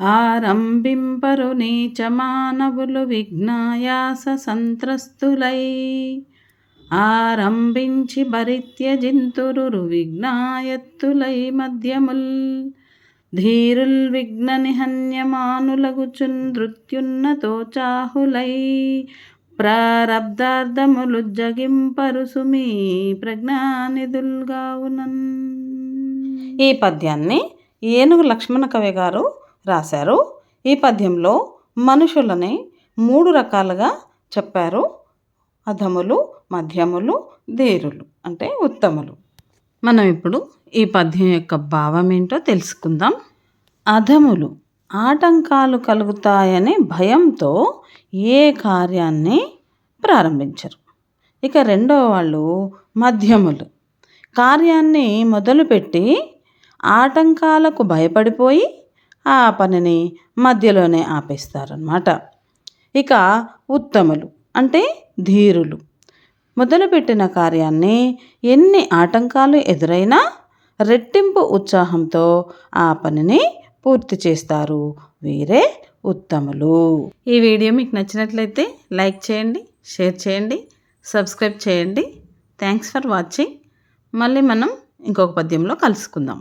ఆరంభింపరు నీచ మానవులు విఘ్నాయాస సంత్రస్తులై. ఆరంభించి భరిత్యజింతురు విఘ్నాయత్తులై మధ్యముల్. ధీరుల్ విఘ్న నిహన్యమానులగుచున్ నృత్యున్నతో చాహులై. ప్రారబ్ధార్థములు జగింపరు సుమీ ప్రజ్ఞానిధుల్గావునన్. ఈ పద్యాన్ని ఏనుగు లక్ష్మణ కవి గారు రాశారు. ఈ పద్యంలో మనుషులని మూడు రకాలుగా చెప్పారు. అధములు మధ్యములు ధీరులు అంటే ఉత్తములు. మనం ఇప్పుడు ఈ పద్యం యొక్క భావం ఏంటో తెలుసుకుందాం. అధములు ఆటంకాలు కలుగుతాయనే భయంతో ఏ కార్యాన్ని ప్రారంభించరు. ఇక రెండవ వాళ్ళు మధ్యములు. కార్యాన్ని మొదలుపెట్టి ఆటంకాలకు భయపడిపోయి ఆ పనిని మధ్యలోనే ఆపేస్తారనమాట ఇక ఉత్తములు అంటే ధీరులు. మొదలుపెట్టిన కార్యాన్ని ఎన్ని ఆటంకాలు ఎదురైనా రెట్టింపు ఉత్సాహంతో ఆ పనిని పూర్తి చేస్తారు వీరే ఉత్తములు. ఈ వీడియో మీకు నచ్చినట్లయితే లైక్ చేయండి షేర్ చేయండి సబ్స్క్రైబ్ చేయండి. Thanks for watching. మళ్ళీ మనం ఇంకొక పద్యంలో కలుసుకుందాం.